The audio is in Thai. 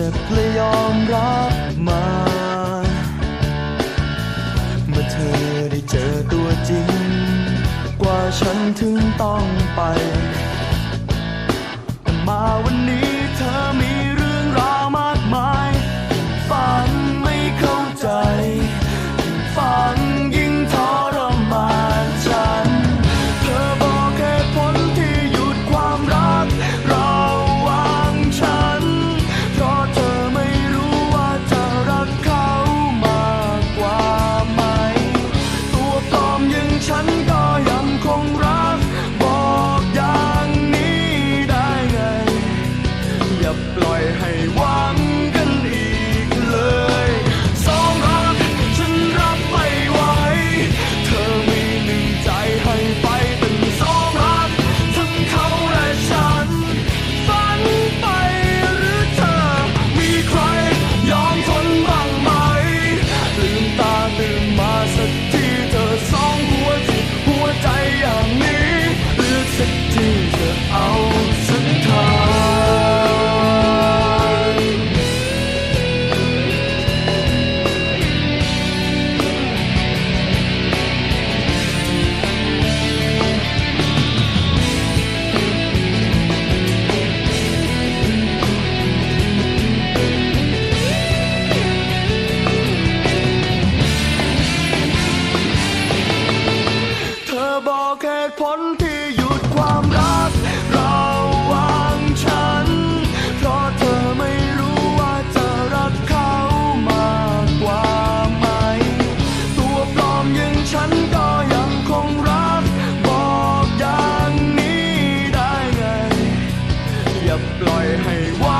จ็บและยอมรับมา เมื่อเธอได้เจอตัวจริง กว่าฉันถึงต้องไป ผลที่หยุดความรักเราหว่างฉัน เพราะเธอไม่รู้ว่าจะรักเขามากกว่าไหม ตัวปลอมอย่งฉันก็ยังคงรัก บอกอย่างนี้ได้ไง อย่าปล่อยให้ว่า